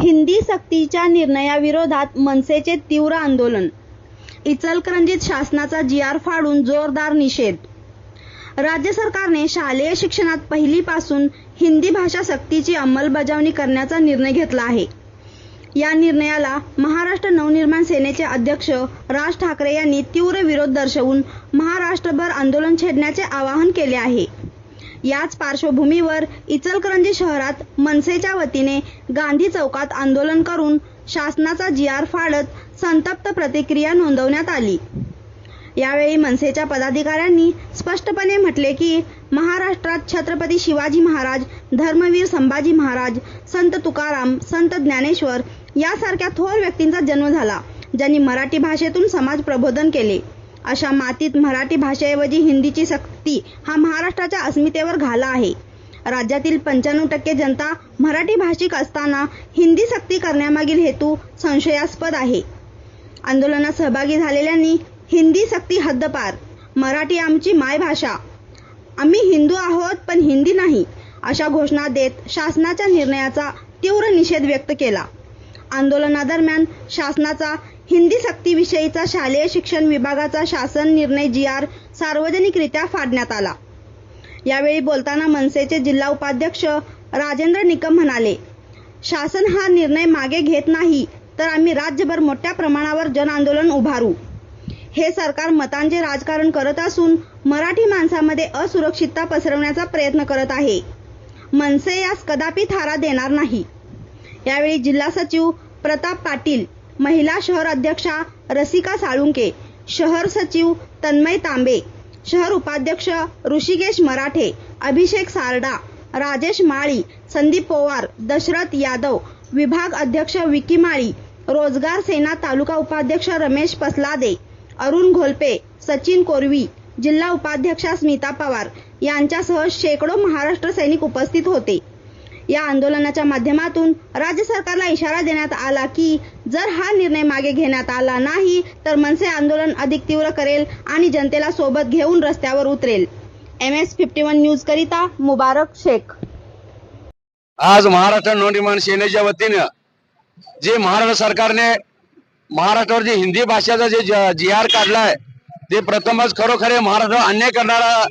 हिंदी सक्तीच्या निर्णयाविरोधात मनसेचे तीव्र आंदोलन. इचलकरंजीत शासनाचा जी आर फाडून जोरदार निषेध. राज्य सरकारने शालेय शिक्षणात पहिलीपासून हिंदी भाषा सक्तीची अंमलबजावणी करण्याचा निर्णय घेतला आहे. या निर्णयाला महाराष्ट्र नवनिर्माण सेनेचे अध्यक्ष राज ठाकरे यांनी तीव्र विरोध दर्शवून महाराष्ट्रभर आंदोलन छेडण्याचे आवाहन केले आहे. याच पार्श्वभूमीवर इचलकरंजी शहरात मनसेच्या वतीने गांधी चौकात आंदोलन करून शासनाचा जी आर फाडत संतप्त प्रतिक्रिया नोंदवण्यात आली. यावेळी मनसेच्या पदाधिकाऱ्यांनी स्पष्टपणे म्हटले की महाराष्ट्रात छत्रपती शिवाजी महाराज धर्मवीर संभाजी महाराज संत तुकाराम संत ज्ञानेश्वर यासारख्या थोर व्यक्तींचा जन्म झाला ज्यांनी मराठी भाषेतून समाज प्रबोधन केले. अशा मातीत मराठी भाषेऐवजी हिंदीची सक्ती हा महाराष्ट्राच्या अस्मितेवर घाला आहे. राज्यातील पंच्याण्णव टक्के जनता मराठी भाषिक असताना हिंदी सक्ती करण्यामागील हेतू संशयास्पद आहे. आंदोलनात सहभागी झालेल्यांनी हिंदी सक्ती हद्दपार मराठी आमची मायभाषा आम्ही हिंदू आहोत पण हिंदी नाही अशा घोषणा देत शासनाच्या निर्णयाचा तीव्र निषेध व्यक्त केला. आंदोलनादरम्यान शासनाचा हिंदी सक्तीविषयीचा शालेय शिक्षण विभागाचा शासन निर्णय जी आर सार्वजनिकरित्या फाडण्यात आला. यावेळी बोलताना मनसेचे जिल्हा उपाध्यक्ष राजेंद्र निकम म्हणाले शासन हा निर्णय मागे घेत नाही तर आम्ही राज्यभर मोठ्या प्रमाणावर जन आंदोलन उभारू. हे सरकार मतांचे राजकारण करत असून मराठी माणसामध्ये असुरक्षितता पसरवण्याचा प्रयत्न करत आहे. मनसे यास कदापि थारा देणार नाही. यावेळी जिल्हा सचिव प्रताप पाटील महिला शहर अध्यक्षा रसिका साळुंके शहर सचिव तन्मय तांबे शहर उपाध्यक्ष ऋषिकेश मराठे अभिषेक सारडा राजेश माळी संदीप पोवार दशरथ यादव विभाग अध्यक्ष विकी माळी रोजगार सेना तालुका उपाध्यक्ष रमेश पसलादे अरुण घोलपे सचिन कोरवी जिल्हा उपाध्यक्षा स्मिता पवार यांच्यासह शेकडो महाराष्ट्र सैनिक उपस्थित होते. या आंदोलनाच्या माध्यमातून राज्य सरकारला इशारा देण्यात आला की जर हा निर्णय मागे घेण्यात आला नाही तर मनसे आंदोलन अधिक तीव्र करेल आणि जनतेला सोबत घेऊन रस्त्यावर उतरेल. M S fifty one news करिता मुबारक शेख. आज महाराष्ट्र नवनिर्माण सेनेच्या वतीनं जे महाराष्ट्र सरकारने महाराष्ट्रावर जे हिंदी भाषेचा जे जी आर काढलाय ते प्रथमच खरोखर महाराष्ट्र अन्याय करणारा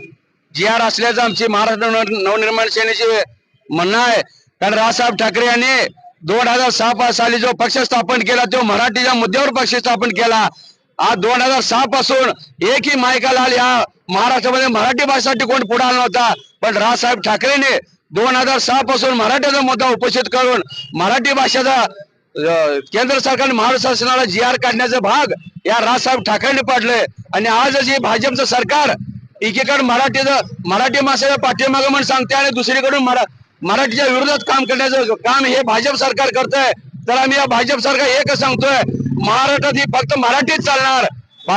जी आर असल्याचं आमची महाराष्ट्र नवनिर्माण सेनेचे म्हणणं आहे. कारण राजसाहेब ठाकरे यांनी दोन हजार सहा साली जो पक्ष स्थापन केला तो मराठीच्या मुद्द्यावर पक्ष स्थापन केला. आज दोन हजार सहा पासून एकही मायका लाल या महाराष्ट्रामध्ये मराठी भाषेसाठी कोण पुढे आला नव्हता. पण राजसाहेब ठाकरेने दोन हजार सहा पासून मराठीचा मुद्दा उपस्थित करून मराठी भाषेचा केंद्र सरकारने महाराष्ट्र शासनाला जी आर काढण्याचा भाग या राजसाहेब ठाकरेंनी पाडले. आणि आज जे भाजपचं सरकार एकीकडे मराठीचं मराठी भाषेच्या पाठीमागं म्हणून सांगते आणि दुसरीकडून मरा मराठीच्या विरोधात काम करण्याचं काम हे भाजप सरकार करतंय. तर आम्ही या भाजप सरकार एकच सांगतोय महाराष्ट्रात ही फक्त मराठीच चालणार.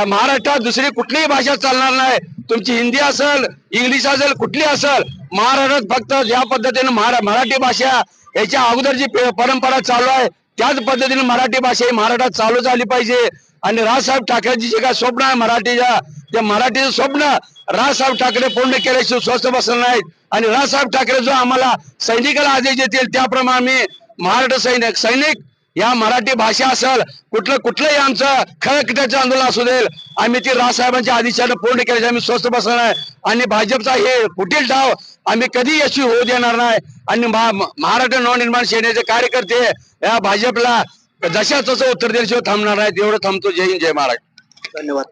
महाराष्ट्रात दुसरी कुठलीही भाषा चालणार नाही. तुमची हिंदी असेल इंग्लिश असेल कुठली असेल महाराष्ट्रात फक्त ज्या पद्धतीने मराठी भाषा याच्या अगोदर जी परंपरा चालू आहे त्याच पद्धतीने मराठी भाषा ही महाराष्ट्रात चालू झाली पाहिजे. आणि राजसाहेब ठाकरेंची जे काय स्वप्न आहे मराठीच्या? ते मराठीचं स्वप्न राजसाहेब ठाकरे पूर्ण केल्याशिवाय स्वस्त बसणार नाहीत. आणि राजसाहेब ठाकरे जो आम्हाला सैनिकाला आदेश देतील त्याप्रमाणे आम्ही महाराष्ट्र सैनिक सैनिक या मराठी भाषा असेल कुठलं कुठलंही आमचं खळकिटाचं आंदोलन असू देईल आम्ही ती राजसाहेबांच्या आदेशानं पूर्ण केल्याचे आम्ही स्वस्थ बसणार आहे आणि भाजपचा हे फुटील डाव आम्ही कधी यशस्वी होऊ देणार नाही. आणि महा- महाराष्ट्र नवनिर्माण सेनेचे कार्यकर्ते या भाजपला जशा तसं उत्तर देण्याशिवाय थांबणार नाहीत. एवढं थांबतो. जय हिंद जय महाराष्ट्र. धन्यवाद.